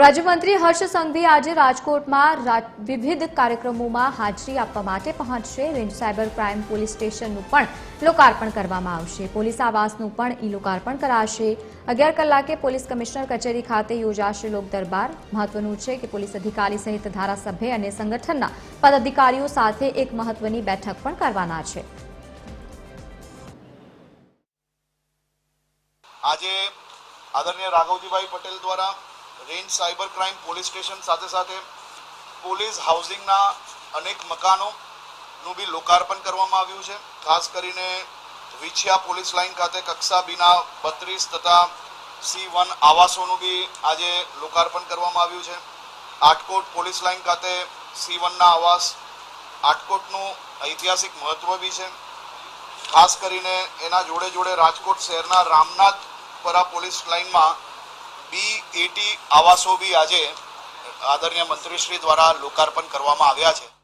રાજ્યમંત્રી હર્ષ સંઘવી આજે રાજકોટમાં વિવિધ કાર્યક્રમોમાં હાજરી આપવા માટે પહોંચશે. રેન્જ સાયબર ક્રાઇમ પોલીસ સ્ટેશનનું પણ લોકાર્પણ કરવામાં આવશે. પોલીસ આવાસનું પણ ઈ લોકાર્પણ કરાશે. અગિયાર કલાકે પોલીસ કમિશનર કચેરી ખાતે યોજાશે લોક દરબાર મહત્વનું છે કે પોલીસ અધિકારી સહિત ધારાસભ્ય અને સંગઠનના પદાધિકારીઓ સાથે એક મહત્વની બેઠક પણ કરવાના છે. આદરણીય રાઘવજીભાઈ પટેલ દ્વારા range cyber crime police station સાથે સાથે પોલીસ હાઉસિંગના અનેક મકાનોનું બી લોકાર્પણ કરવામાં આવ્યું છે. ખાસ કરીને વિછિયા પોલીસ લાઇન ખાતે કક્ષા બીના બત્રીસ તથા સી વન આવાસોનું બી આજે લોકાર્પણ કરવામાં આવ્યું છે. આટકોટ પોલીસ લાઇન ખાતે સી વનના આવાસ આટકોટનું ઐતિહાસિક મહત્વ બી છે. ખાસ કરીને એના જોડે જોડે રાજકોટ શહેરના રામનાથપરા પોલીસ લાઇનમાં બી એટી આવાસો બી આજે આદરણીય મંત્રીશ્રી દ્વારા લોકાર્પણ કરવામાં આવ્યા છે.